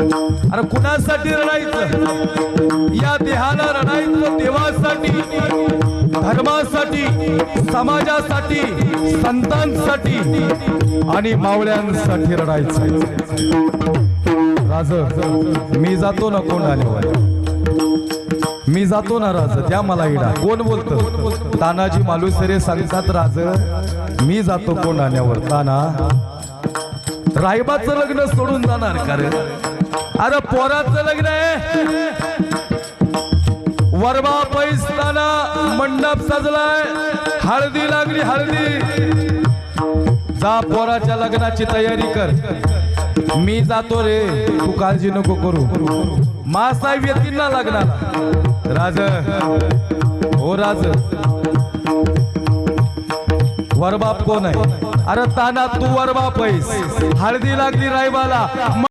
अरे कुणासाठी रडायचं? या देहाला रडायचं देवासाठी धर्मासाठी समाजासाठी संतांसाठी आणि मावळ्यांसाठी रडायचं. राज मी जातो ना कोण आल्यावर मी जातो ना राज द्या मला इडा. कोण बोलत? तानाजी मालुसरे सांगतात राज मी जातो कोण आल्यावर. ताना रायबाचं लग्न सोडून जाणार का रे? अरे पोराचं लग्न आहे. वरबा पैसताना मंडप सजलाय. हळदी लागली हळदी. जा पोराच्या लग्नाची तयारी कर. मी जातो रे तू काळजी नको करू. मासाहेब येतील ना लग्नाला. राज. हो राज. वरबाप कोण आहे? अरे ताना तू वरबाप आहेस. हळदी लागली रायबाला.